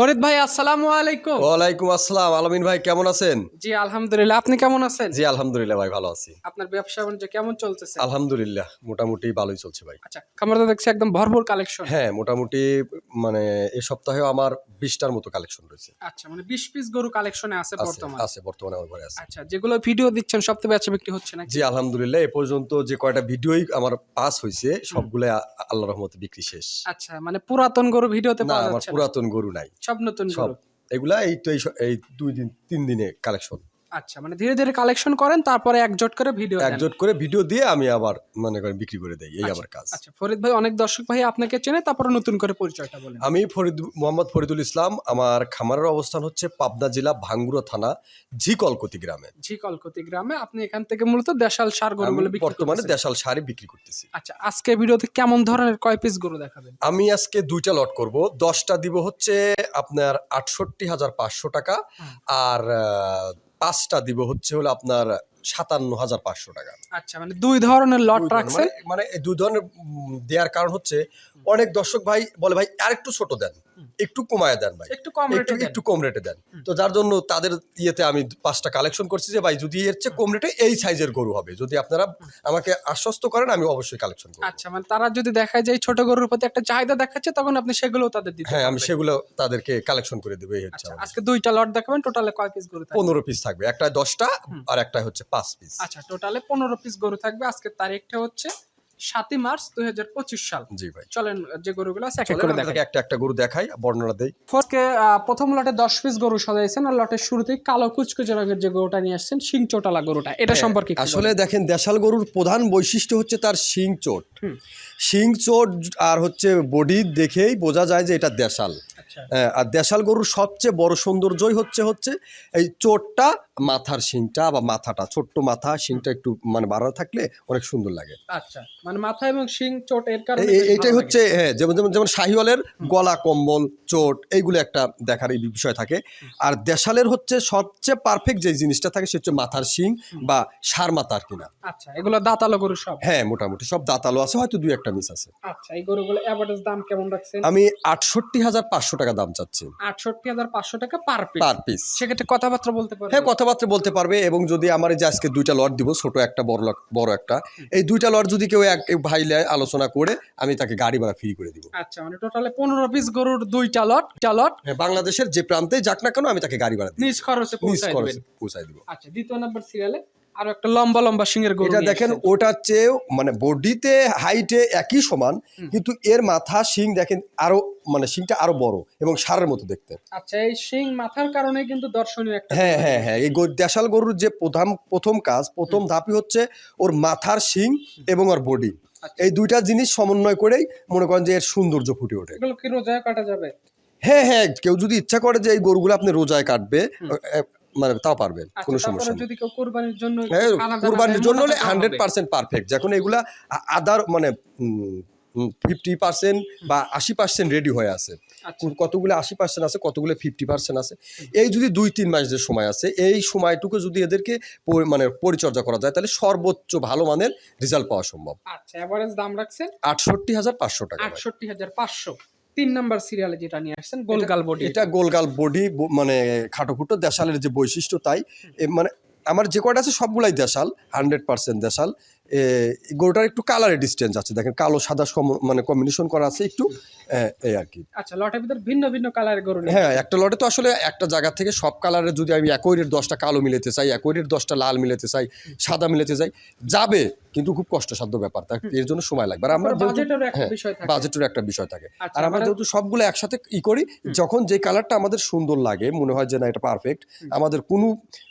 ফরিদ ভাই আসসালামু আলাইকুম। ওয়ালাইকুম আসসালাম। আলমিন ভাই কেমন আছেন? জি আলহামদুলিল্লাহ। আপনি কেমন আছেন? জি আলহামদুলিল্লাহ ভাই ভালো আছি। আপনার ব্যবসা বাণিজ্য কেমন চলতেছে? আলহামদুলিল্লাহ মোটামুটি ভালোই চলছে ভাই। আচ্ছা খামারটা দেখছি একদম ভরপুর কালেকশন। হ্যাঁ মোটামুটি মানে এই সপ্তাহেও আমার বিশটার মতো কালেকশন রয়েছে। আচ্ছা মানে বিশ পিস গরু কালেকশনে আছে আছে বর্তমানে? আছে বর্তমানে আমার ঘরে আছে। আচ্ছা যেগুলো ভিডিও দিচ্ছেন সব তো বেচা বিক্রি হচ্ছে না জি আলহামদুলিল্লাহ এ পর্যন্ত যে কয়টা ভিডিওই আমার পাস হয়েছে সবগুলো আল্লাহ রহমতে বিক্রি শেষ। আচ্ছা মানে পুরাতন গরু ভিডিওতে পাওয়া যাচ্ছে না। পুরাতন গরু নাই। সব নতুন সব। এগুলা এই তো এই দুই দিন তিন দিনে কালেকশন আচ্ছা মানে ধীরে ধীরে কালেকশন করেন তারপরে একজোট করে ভিডিও একজোট করে ভিডিও দিয়ে আমি আবার মনে করেন বিক্রি করে দেই এই আমার কাজ। আচ্ছা ফরিদ ভাই অনেক দর্শক ভাই আপনাকে চেনে তারপরে নতুন করে পরিচয়টা বলেন। আমি ফরিদ মোহাম্মদ ফরিদুল ইসলাম আমার খামারের অবস্থান হচ্ছে পাবনা জেলা ভাঙ্গুড়া থানা ঝিকলকতি গ্রামে। জি কলকতি গ্রামে আপনি এখান থেকে মূলত দেশাল সার গরুগুলো বিক্রি বর্তমানে। দেশাল শাড়ি বিক্রি করতেছি। আচ্ছা আজকে ভিডিওতে কেমন ধরনের কয় পিস গরু দেখাবেন? আমি আজকে দুইটা লট করব। দশটা দিব হচ্ছে আপনার আটষট্টি হাজার পাঁচশো টাকা আর আহ, পাঁচটা দিব হচ্ছে হলো আপনার সাতান্ন হাজার পাঁচশো টাকা আচ্ছা মানে দুই ধরনের লট রাখছে রাখছেন মানে- মানে দুই ধরনের উম, দেওয়ার কারণ হচ্ছে অনেক দর্শক ভাই বলে ভাই আর একটু ছোট দেন। একটু কমায় দেন ভাই। একটু কম একটু রেটে একটু কম রেটে দেন। তো যার জন্য তাদের ইয়েতে আমি পাঁচটা কালেকশন করছি যে ভাই যদি এর চেয়ে কম রেটে এই সাইজের গরু হবে যদি আপনারা আমাকে আশ্বস্ত করেন আমি অবশ্যই কালেকশন করব। আচ্ছা মানে তারা যদি দেখায় যে এই ছোট গরুর প্রতি একটা চাহিদা দেখাচ্ছে তখন আপনি সেগুলো তাদের দিতে হ্যাঁ আমি সেগুলো তাদেরকে কালেকশন করে দেবো এই হচ্ছে আচ্ছা আজকে দুইটা লট দেখাবেন টোটালে কয় পিস গরু থাকবে? পনেরো পিস থাকবে একটা দশটা হুম। আর একটা হচ্ছে পাঁচ পিস আচ্ছা টোটালে পনেরো পিস গরু থাকবে। আজকের তারিখটা হচ্ছে সাতই মার্চ দু হাজার পঁচিশ সাল। জি ভাই। চলেন যে গরুগুলো আছে একটা একটা গরু দেখাই বর্ণনা দেই। ফোর্সকে প্রথম লটে দশ পিস গরু সাজাইছেন আর লটের শুরুতেই কালো কুচকুচে রঙের যে গরুটা নিয়ে আসছেন শিং চোটালা গরুটা। এটা সম্পর্কে আসলে দেখেন দেশাল গরুর প্রধান বৈশিষ্ট্য হচ্ছে তার শিং চোট। শিং চোট আর হচ্ছে বডি দেখেই বোঝা যায় যে এটা দেশাল। আচ্ছা। হ্যাঁ, আর দেশাল গরুর সবচেয়ে বড় সৌন্দর্যই হচ্ছে হচ্ছে এই চোটটা মাথার শিংটা বা মাথাটা ছোট্ট মাথা শিংটা একটু মানে বাড়া থাকলে অনেক সুন্দর লাগে। আচ্ছা মানে মাথা এবং শিং চোট এর কারণে এইটাই হচ্ছে হ্যাঁ যেমন যেমন যেমন শাহিওয়ালের গলা কম্বল চোট এইগুলো একটা দেখার এই বিষয় থাকে। আর দেশালের হচ্ছে সবচেয়ে পারফেক্ট যে জিনিসটা থাকে সে হচ্ছে মাথার শিং বা সার মাথার কিনা। আচ্ছা এগুলো দাঁতালো গরু সব? হ্যাঁ মোটামুটি সব দাঁতালো আছে হয়তো দুই একটা মিস আছে। আচ্ছা এই গরুগুলো অ্যাভারেজ দাম কেমন রাখছেন আমি আটষট্টি হাজার পাঁচশো টাকা দাম চাচ্ছি। আটষট্টি হাজার পাঁচশো টাকা পার পিস পার পিস সেক্ষেত্রে কথাবার্তা বলতে পারবেন হ্যাঁ কথাবার্তা বলতে পারবে এবং যদি আমার যে আজকে দুইটা লট দিব ছোট একটা বড় লট বড় একটা এই দুইটা লট যদি কেউ এক ভাই আলোচনা করে আমি তাকে গাড়ি ভাড়া ফ্রি করে দিব। আচ্ছা মানে টোটালে পনেরো পিস গরুর দুইটা লট টা লট। হ্যাঁ বাংলাদেশের যে প্রান্তে যাক না কেন আমি তাকে গাড়ি ভাড়া দিব নিজ খরচে পৌঁছাই দিব। আচ্ছা দ্বিতীয় নাম্বার সিরিয়ালে আরও একটা লম্বা লম্বা গরু এটা দেখেন ওটার চেয়েও মানে বডিতে হাইটে একই সমান কিন্তু এর মাথা শিং দেখেন আরও মানে শিংটা আরও বড় এবং সারের মতো দেখতে। আচ্ছা এই মাথার কারণে কিন্তু দর্শনীয় একটা হ্যাঁ হ্যাঁ হ্যাঁ এই দেশাল গরুর যে প্রথম প্রথম কাজ প্রথম ধাপই হচ্ছে ওর মাথার শিং এবং ওর বডি। আচ্ছা। এই দুইটা জিনিস সমন্বয় করেই মনে করেন যে এর সৌন্দর্য ফুটে ওঠে। এগুলো কি রোজায় কাটা যাবে? হ্যাঁ হ্যাঁ কেউ যদি ইচ্ছা করে যে এই গরুগুলো আপনি রোজায় কাটবে মানে তাও পারবেন আচ্ছা কোনো সমস্যা নেই। কোরবানির জন্য হ্যাঁ কুরবানির জন্য হলে হান্ড্রেড। পার্সেন্ট পারফেক্ট যখন এগুলা আদার মানে ফিফটি পার্সেন্ট বা আশি পার্সেন্ট রেডি হয়ে আছে। আচ্ছা। কতগুলো আশি পার্সেন্ট আছে কতগুলো ফিফটি পার্সেন্ট আছে? এই যদি দুই তিন মাস যে সময় আছে এই সময়টুকু যদি এদেরকে মানে পরিচর্যা করা যায় তাহলে সর্বোচ্চ ভালো মানের রেজাল্ট পাওয়া সম্ভব। আচ্ছা দাম রাখছেন? আটষট্টি হাজার পাঁচশো টাকা আটষট্টি হাজার পাঁচশো। তিন নাম্বার সিরিয়ালে যেটা নিয়ে আসছেন গোলগাল বডি। এটা গোলগাল বডি মানে খাটোখুটো দেশালের যে বৈশিষ্ট্য তাই। মানে আমার যে কয়টা আছে সবগুলাই দেশাল হান্ড্রেড পার্সেন্ট দেশাল। গরুটার একটু কালারের ডিস্টেন্স আছে। দেখেন কালো সাদা মানে কম্বিনেশন করা আছে একটু এই আর কি। আচ্ছা লটের ভিতর ভিন্ন ভিন্ন কালারের গরু হ্যাঁ একটা লটে তো আসলে একটা জায়গা থেকে সব কালারের যদি আমি একই রেট দশটা কালো মিলাতে চাই একই রেট দশটা লাল মিলাতে চাই সাদা মিলাতে চাই যাবে কিন্তু খুব কষ্টসাধ্য ব্যাপার। তার এর জন্য সময় লাগবে। আর আমরা হ্যাঁ, বিষয় থাকে। বাজেটের একটা বিষয় থাকে। আচ্ছা আর আমরা আমরা যেহেতু সবগুলো একসাথে ই করি যখন যে কালারটা আমাদের সুন্দর লাগে মনে হয় যে না এটা পারফেক্ট আমাদের কোনো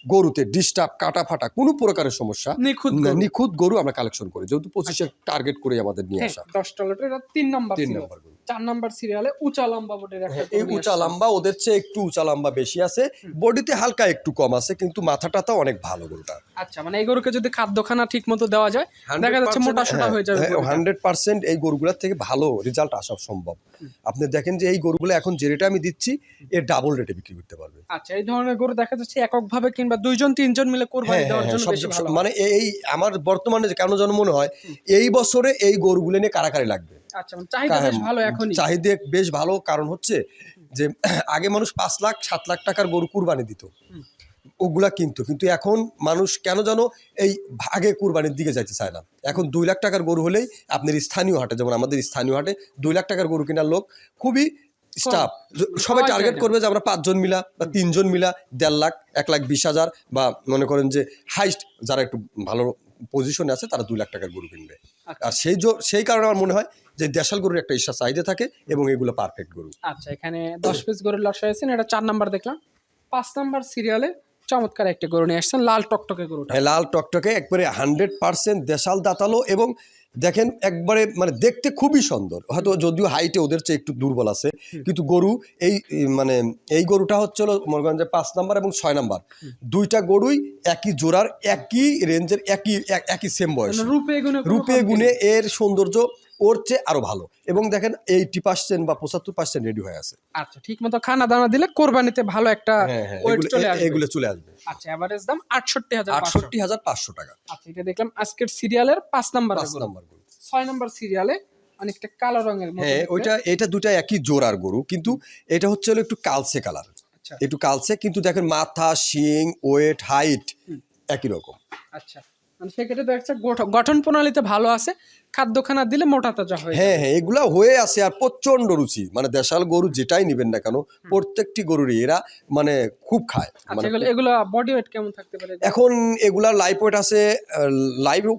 গরুতে ডিস্টার্ব কাটা ফাটা কোনো প্রকারের সমস্যা নিখুঁত গরু। নিখুঁত গরু আমরা কালেকশন করি। যেহেতু পঁচিশে টার্গেট করে আমাদের নিয়ে হ্যাঁ, আসা। দশটা লটের তিন নম্বর তিন নম্বর চার নাম্বার সিরিয়ালে উঁচা লম্বা বডির একটা হ্যাঁ, এই উঁচা লম্বা ওদের চেয়ে একটু উঁচা লম্বা বেশি আছে। বডিতে হালকা একটু কম আছে কিন্তু মাথাটা তো অনেক ভালো গরুটা আচ্ছা মানে এই গরুকে যদি খাদ্যখানা ঠিক মতো দেওয়া যায় দেখা যাচ্ছে মোটা সোটা হয়ে যাবে হান্ড্রেড পার্সেন্ট এই গরুগুলোর থেকে ভালো রেজাল্ট আসা সম্ভব। আপনি দেখেন যে এই গরুগুলো এখন যে রেটে আমি দিচ্ছি এর ডাবল রেটে বিক্রি করতে পারবে। আচ্ছা এই ধরনের গরু দেখা যাচ্ছে এককভাবে কিংবা দুইজন তিনজন মিলে কোরবানি হ্যাঁ দেওয়ার হ্যাঁ জন্য বেশি ভালো। মানে এই আমার বর্তমানে যে কেন যেন মনে হয় এই বছরে এই গরুগুলো নিয়ে কারাকারি লাগবে। আচ্ছা মানে চাহিদা বেশ ভালো এখনই। চাহিদা বেশ ভালো কারণ হচ্ছে যে আগে মানুষ পাঁচ লাখ সাত লাখ টাকার গরু কুরবানি দিত। ওগুলা কিন্তু কিন্তু এখন মানুষ কেন যেন এই ভাগে কুরবানির দিকে যাইতে চায় না। এখন দুই লাখ টাকার গরু হলেই আপনার স্থানীয় হাটে যেমন আমাদের স্থানীয় হাটে দুই লাখ টাকার গরু কেনার লোক খুবই স্টাফ সবাই টার্গেট করবে যে আমরা পাঁচজন মিলা বা তিনজন মিলা দেড় লাখ এক লাখ বিশ হাজার বা মনে করেন যে হাইস্ট যারা একটু ভালো পজিশনে আছে তারা দুই লাখ টাকার গরু কিনবে। আচ্ছা। আর সেই সেই কারণে আমার মনে হয় যে দেশাল গরুর একটা ঈর্ষা চাহিদা থাকে এবং এগুলো পারফেক্ট গরু। আচ্ছা এখানে দশ পিস গরুর লস হয়েছেন এটা চার নাম্বার দেখলাম। পাঁচ নাম্বার সিরিয়ালে চমৎকার একটা গরু নিয়ে আসছেন লাল টকটকে গরু হ্যাঁ, লাল টকটকে একবারে হান্ড্রেড পার্সেন্ট দেশাল দাতালো এবং দেখেন একবারে মানে দেখতে খুবই সুন্দর। হয়তো যদিও হাইটে ওদের চেয়ে একটু দুর্বল আছে। কিন্তু গরু এই মানে এই গরুটা হচ্ছে হলো মনে করেন যে পাঁচ নাম্বার এবং ছয় নাম্বার। দুইটা গরুই একই জোড়ার একই রেঞ্জের একই একই সেম বয়স। রূপে গুণে রূপে গুণে এর সৌন্দর্য ওর চেয়ে আরও ভালো। এবং দেখেন এইটি পার্সেন্ট বা পঁচাত্তর পার্সেন্ট রেডি হয়ে আছে। আচ্ছা ঠিক মতো খানা দানা দিলে কোরবানিতে ভালো একটা হ্যাঁ হ্যাঁ এগুলো- চলে আসবে। আচ্ছা এভারেজ দাম আটষট্টি হাজার আটষট্টি হাজার পাঁচশো টাকা। আচ্ছা এটা দেখলাম আজকের সিরিয়ালের পাঁচ নাম্বার পাঁচ নাম্বার ছয় নাম্বার সিরিয়ালে অনেকটা কালো রঙের হ্যাঁ ওইটা এটা দুটা একই জোড়ার গরু কিন্তু এটা হচ্ছে হলো একটু কালার আচ্ছা। একটু কালচে কিন্তু দেখেন মাথা শিং ওয়েট হাইট একই রকম। আচ্ছা। মানে সেক্ষেত্রে দেখছে গঠন প্রণালীতে ভালো আছে খাদ্যখানা দিলে মোটা তাজা হয়ে হ্যাঁ হ্যাঁ এগুলা হয়ে আছে আর প্রচণ্ড রুচি। মানে দেশাল গরু যেটাই নিবেন না কেন প্রত্যেকটি গরুরই এরা মানে খুব খায়। আচ্ছা মানে এগুলো এগুলো বডি ওয়েট কেমন থাকতে পারে? এখন এগুলার লাইভ ওয়েট আছে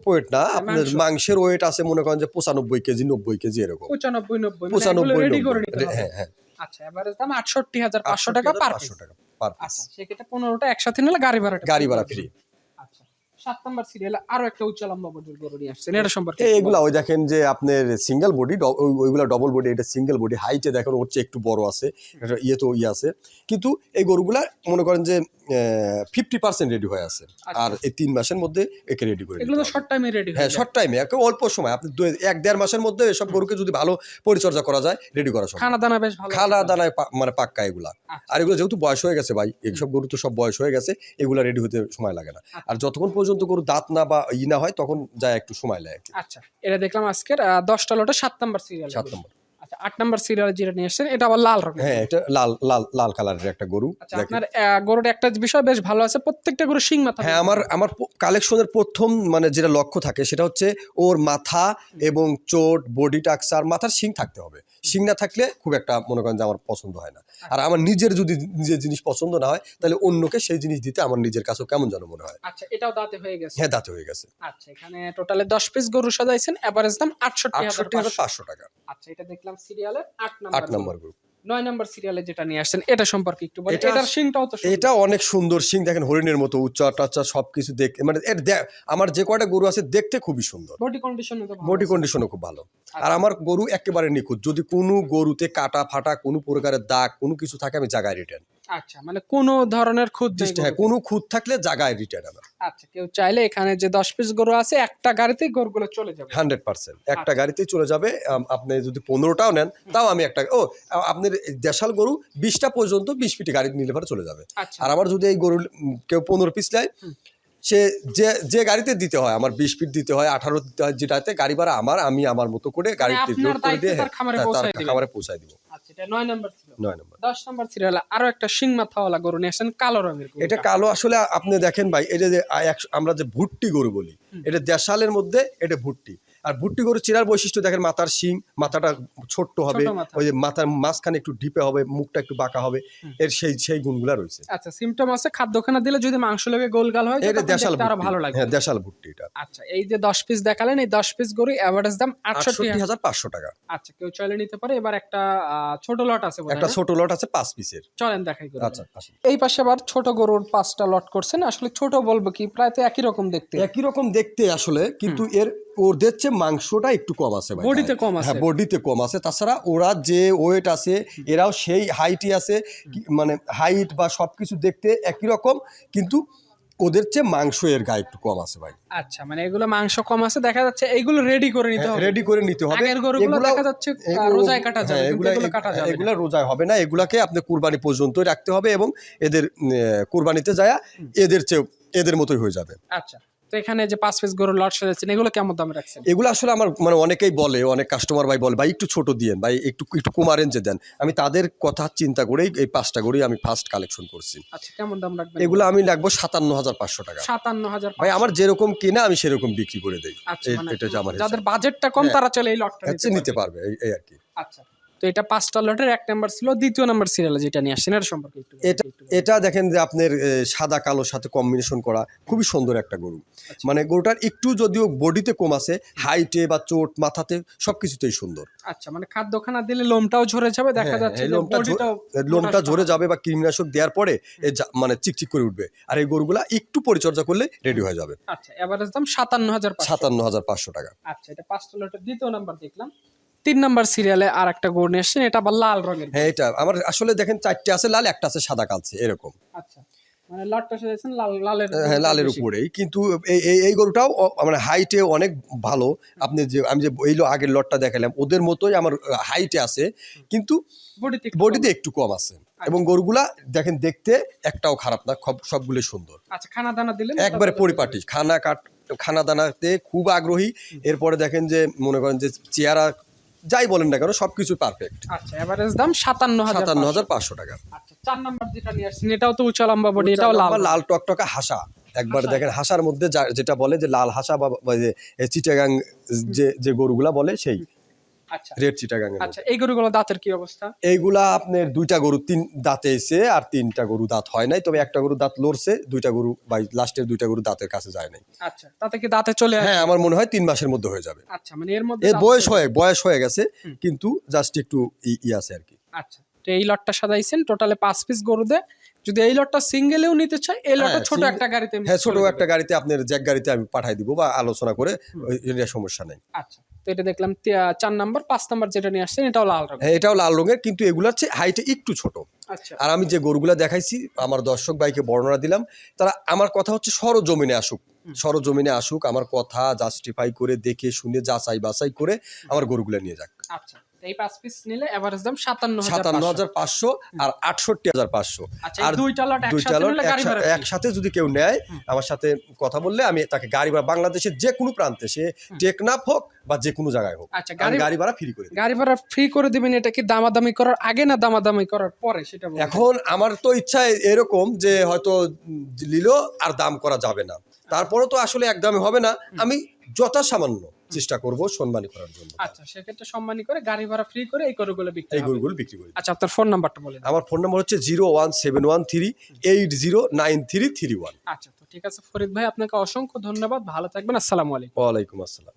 ওয়েট না আপনার মাংসের ওয়েট আছে মনে করেন যে পঁচানব্বই কেজি নব্বই কেজি এরকম। পঁচানব্বই নব্বই পঁচানব্বই রেডি করে নব্বই। নিতে হবে। হ্যাঁ হ্যাঁ। আচ্ছা এভারেজ দাম আটষট্টি হাজার পাঁচশো টাকা পাঁচশো টাকা পার আচ্ছা সেক্ষেত্রে পনেরোটা একসাথে নিলে গাড়ি ভাড়াটা গাড়ি ভাড়া ফ্রি। আচ্ছা সাত নম্বর সিরিয়ালে আরও একটা উচ্চ লম্বা বডির গরু নিয়ে আসছেন। এটা সম্পর্কে এগুলা ওই দেখেন যে আপনার সিঙ্গেল বডি ওইগুলা ডবল বডি এটা সিঙ্গেল বডি হাইটে দেখেন ওর চেয়ে একটু বড় আছে এটা ইয়ে তো ইয়ে আছে। কিন্তু এই গরুগুলা মনে করেন যে ফিফটি পার্সেন্ট রেডি হয়ে আছে। আর এই তিন মাসের মধ্যে একে রেডি করে আচ্ছা। এগুলো দিতে তো হবে। শর্ট টাইমে রেডি হ্যাঁ শর্ট টাইমে অল্প সময়। আপনি এক দেড় মাসের মধ্যে এসব গরুকে যদি ভালো পরিচর্যা করা যায় রেডি করা সম্ভব। খানা দানা বেশ ভালো। খানা দানায় মানে পাক্কা এগুলা। আচ্ছা। আর এগুলো যেহেতু বয়স হয়ে গেছে ভাই এইসব গরু তো সব বয়স হয়ে গেছে এগুলা রেডি হতে সময় লাগে না। আর যতক্ষণ পর্যন্ত গরু দাঁত না বা ই না হয় তখন যায় একটু সময় লাগে আচ্ছা এটা দেখলাম আজকের দশটা লটে সাত নাম্বার সিরিয়াল সাত নম্বর। আচ্ছা আট নাম্বার সিরিয়াল যেটা নিয়ে এসছেন এটা আবার লাল রঙের। হ্যাঁ এটা লাল লাল লাল কালারের একটা গরু। আচ্ছা আপনার গরুর একটা বিষয় বেশ ভালো আছে প্রত্যেকটা গরু শিং মাথা হ্যাঁ আমার আমার কালেকশনের প্রথম মানে যেটা লক্ষ্য থাকে সেটা হচ্ছে ওর মাথা এবং চোট বডি টাক্সার মাথার শিং থাকতে হবে। শিং না থাকলে খুব একটা মনে করেন যে আমার পছন্দ হয় না। আর আমার নিজের যদি নিজের জিনিস পছন্দ না হয় তাহলে অন্যকে সেই জিনিস দিতে আমার নিজের কাছেও কেমন যেন মনে হয়। আচ্ছা এটাও দাঁতে হয়ে গেছে? হ্যাঁ দাঁতে হয়ে গেছে। আচ্ছা এখানে টোটালে দশ পিস গরু সাজাইছেন। এভারেজ দাম আটষট্টি হাজার আটষট্টি হাজার পাঁচশো। টাকা। আচ্ছা এটা দেখলাম সিরিয়ালের আট আট নাম্বার নম্বর গ্রুপ নয় নাম্বার সিরিয়ালে যেটা নিয়ে আসছেন এটা সম্পর্কে একটু বলেন। এটার শিংটাও তো এটা অনেক সুন্দর সিং দেখেন হরিণের মতো উচ্চা টাচ্চা সব কিছু দেখ মানে এর আমার যে কয়টা গরু আছে দেখতে খুবই সুন্দর। বডি কন্ডিশন তো বডি কন্ডিশনও খুব ভালো। আর আচ্ছা। আমার গরু একেবারে নিখুঁত। যদি কোনো গরুতে কাটা ফাটা কোনো প্রকারের দাগ কোনো কিছু থাকে আমি জায়গায় রিটার্ন আচ্ছা মানে কোনো ধরনের খুদ নেই হ্যাঁ কোনো খুঁত থাকলে জায়গায় রিটার্ন আচ্ছা কেউ চাইলে এখানে যে দশ পিস গরু আছে একটা গাড়িতেই গরুগুলো চলে যাবে। হান্ড্রেড পার্সেন্ট আচ্ছা। একটা গাড়িতেই চলে যাবে। আপনি যদি পনেরোটাও নেন তাও আমি একটা ও আপনার দেশাল গরু বিশটা পর্যন্ত বিশ ফিটে গাড়ি নিলে পরে চলে যাবে। আচ্ছা। আর আমার যদি এই গরু কেউ পনেরো পিস নেয় সে যে যে গাড়িতে দিতে হয় আমার বিশ ফিট দিতে হয় আঠারো দিতে হয় যেটাতে গাড়ি ভাড়া আমার আমি আমার মতো করে গাড়িতে মানে করে দিয়ে হ্যাঁ। খামারে পৌঁছায় দিব। নাম্বার ছিল। নয় নম্বর। দশ নাম্বার সিরিয়াল আরও একটা শিং মাথাওয়ালা গরু কালো রঙের গরু। এটা কালো আসলে আপনি দেখেন ভাই এটা যে আমরা যে ভুট্টি গরু বলি এটা দেশালের মধ্যে এটা ভুট্টি। আর ভুট্টি গরু চিরার বৈশিষ্ট্য দেখেন মাথার শিং মাথাটা ছোট্ট হবে ওই যে মাথার মাঝখানে একটু ডিপে হবে মুখটা একটু বাঁকা হবে এর সেই সেই গুণগুলা রয়েছে। আচ্ছা সিমটম আছে খাদ্যখানা দিলে যদি মাংস লেগে গোলগাল হয় এটা দেশাল আরও ভালো লাগবে হ্যাঁ দেশাল ভুট্টি এটা। আচ্ছা এই যে দশ পিস দেখালেন এই দশ পিস গরু অ্যাভারেজ দাম আটষট্টি আটষট্টি হাজার পাঁচশো টাকা। আচ্ছা কেউ চাইলে নিতে পারে এবার একটা ছোট লট আছে একটা ছোট লট আছে পাঁচ পিসের চলেন দেখাই গরু আচ্ছা। এই পাশে আবার ছোট গরুর পাঁচটা লট করছেন আসলে ছোট বলব কি প্রায় তো একই রকম দেখতে। একই রকম দেখতে আসলে কিন্তু এর ওদের চেয়ে মাংসটা একটু কম আছে ভাই। বডিতে কম আছে। হ্যাঁ বডিতে কম আছে। তাছাড়া ওরা যে ওয়েট আছে এরাও সেই হাইটই আছে। মানে হাইট বা সবকিছু দেখতে একই রকম কিন্তু ওদের চেয়ে মাংস এর গায়ে একটু কম আছে ভাই। আচ্ছা মানে এগুলো মাংস কম আছে দেখা যাচ্ছে এইগুলো রেডি করে নিতে হবে। রেডি করে নিতে হবে। আগের গরুগুলো দেখা যাচ্ছে এগুলো- রোজায় কাটা যাবে হ্যাঁ, এগুলা- এগুলো কাটা যাবে। এগুলা রোজায় হবে না। এগুলাকে আপনি কুরবানি পর্যন্ত রাখতে হবে এবং এদের কুরবানিতে যায় এদের চেয়ে এদের মতোই হয়ে যাবে। আচ্ছা। তো এখানে যে পাঁচ পিস গরুর লট সাজাচ্ছেন এগুলো কেমন দামে রাখছেন? এগুলো আসলে আমার মানে অনেকেই বলে অনেক কাস্টমার ভাই বলে ভাই একটু ছোট দিয়েন ভাই একটু একটু কমা রেঞ্জে দেন। আমি তাদের কথা চিন্তা করেই এই পাঁচটা গরুই আমি ফার্স্ট কালেকশন করছি। আচ্ছা কেমন দাম রাখবেন এগুলো? আমি লাগবো সাতান্ন হাজার পাঁচশো টাকা। সাতান্ন হাজার ভাই আমার যেরকম কিনা আমি সেরকম বিক্রি করে দেই। আচ্ছা মানে এটা আমার যাদের বাজেটটা কম হ্যাঁ। তারা চলে এই লটটা নিতে পারবে। এই আর কি। আচ্ছা। তো এটা পাঁচটা লটের এক নাম্বার ছিল দ্বিতীয় নাম্বার সিরিয়ালে যেটা নিয়ে আসছেন এর সম্পর্কে একটু এটা এটা দেখেন যে আপনার সাদা কালোর সাথে কম্বিনেশন করা খুবই সুন্দর একটা গরু। আচ্ছা। মানে গরুটার একটু যদিও বডিতে কম আছে হাইটে বা চোট মাথাতে সবকিছুতেই সুন্দর। আচ্ছা মানে খাদ্য খানা দিলে লোমটাও ঝরে যাবে দেখা হ্যাঁ, যাচ্ছে লোমটা লোমটা ঝরে যাবে বা কীটনাশক দেওয়ার পরে মানে চিকচিক করে উঠবে। আর এই গরুগুলা একটু পরিচর্যা করলে রেডি হয়ে যাবে। আচ্ছা এভারেজ দাম সাতান্ন হাজার সাতান্ন হাজার পাঁচশো টাকা। আচ্ছা এটা পাঁচটা লটের দ্বিতীয় নাম্বার দেখলাম। তিন নাম্বার সিরিয়ালে আর একটা গরু নিয়ে আসছেন এটা আবার লাল রঙের হ্যাঁ এটা আমার আসলে দেখেন চারটে আছে লাল একটা আছে সাদা কালছে এরকম। আচ্ছা মানে লটটা সাজাচ্ছেন লাল লালের হ্যাঁ লালের উপরেই। কিন্তু এই এই- গরুটাও মানে হাইটে অনেক ভালো। আপনি যে আমি যে এই আগের লটটা দেখালাম ওদের মতোই আমার হাইটে আছে। কিন্তু বডিতে একটু কম। আছে। এবং গরুগুলা দেখেন দেখতে একটাও খারাপ না সব সবগুলো সুন্দর। আচ্ছা খানা দানা দিলেন একবারে পরিপাটি। খানা কাট খানা দানাতে খুব আগ্রহী। এরপরে দেখেন যে মনে করেন যে চেয়ারা যাই বলেন না কেন সবকিছু পারফেক্ট আচ্ছা এভারেজ দাম সাতান্ন সাতান্ন হাজার পাঁচশো। টাকা। আচ্ছা চার নাম্বার যেটা নিয়ে আসছেন এটাও তো উঁচা লম্বা বডি এটাও লাল। লাল টকটকা হাসা। একবার দেখেন হাসার মধ্যে যেটা বলে যে লাল হাসা বা চিটাগাং যে যে গরুগুলা বলে সেই। রেড চিটাগাং আচ্ছা এই গরুগুলো দাঁতের কি অবস্থা? এইগুলা আপনার দুইটা গরু তিন দাঁতে এসে আর তিনটা গরু দাঁত হয় নাই তবে একটা গরু দাঁত লড়ছে দুইটা গরু বা লাস্টের দুইটা গরু দাঁতের কাছে যায় নাই। আচ্ছা তাতে কি দাঁতে চলে হ্যাঁ আমার মনে হয় তিন মাসের মধ্যে হয়ে যাবে। আচ্ছা মানে এর মধ্যে বয়স হয়ে বয়স হয়ে গেছে কিন্তু জাস্ট একটু ই- ই আছে আর কি। আচ্ছা তো এই লটটা সাজাইছেন টোটালে পাঁচ পিস গরু দে যদি এই লটটা সিঙ্গেলেও নিতে চাই এই লটটা হ্যাঁ, ছোট একটা গাড়িতে হ্যাঁ ছোট একটা গাড়িতে আপনার জ্যাক গাড়িতে আমি পাঠাই দিব বা আলোচনা করে এটা সমস্যা নেই। আচ্ছা তো এটা দেখলাম চার নাম্বার পাঁচ নাম্বার যেটা নিয়ে আসছেন এটাও লাল রঙ হ্যাঁ এটাও লাল রঙের কিন্তু এগুলার চেয়ে হাইটে একটু ছোট। আচ্ছা। আর আমি যে গরুগুলা দেখাইছি আমার দর্শক ভাইকে বর্ণনা দিলাম তারা আমার কথা হচ্ছে সরজমিনে আসুক। সরজমিনে আসুক আমার কথা জাস্টিফাই করে দেখে শুনে যাচাই বাছাই করে আমার গরুগুলা নিয়ে যাক। আচ্ছা। এই পাঁচ পিস নিলে এভারেজ দাম সাতান্ন হাজার পাঁচশো। আর আটষট্টি হাজার পাঁচশো। আচ্ছা আর দুইটা লট দুইটা একসাথে লট যদি কেউ নেয় আমার সাথে কথা বললে আমি তাকে গাড়ি ভাড়া বাংলাদেশের যে কোনো প্রান্তে সে টেকনাফ হোক বা যে কোনো জায়গায় হোক আচ্ছা গাড়ি ভাড়া ফ্রি করে গাড়ি ভাড়া ফ্রি করে দিবেন এটা কি দামাদামি করার আগে না দামাদামি করার পরে সেটা এখন আমার তো ইচ্ছা এরকম যে হয়তো নিল আর দাম করা যাবে না। তারপরে তো আসলে একদমই হবে না। আমি যথাসামান্য চেষ্টা করব সম্মানী করার জন্য। আচ্ছা সেক্ষেত্রে সম্মানী করে গাড়ি ভাড়া ফ্রি করে এই গরুগুলো বিক্রি এই গরুগুলো বিক্রি করি আচ্ছা আপনার ফোন নাম্বারটা বলেন আমার ফোন নাম্বার হচ্ছে zero one seven one three eight zero nine three three one আচ্ছা তো ঠিক আছে ফরিদ ভাই আপনাকে অসংখ্য ধন্যবাদ। ভালো থাকবেন আসসালামু আলাইকুম। ওয়ালাইকুম আসসালাম।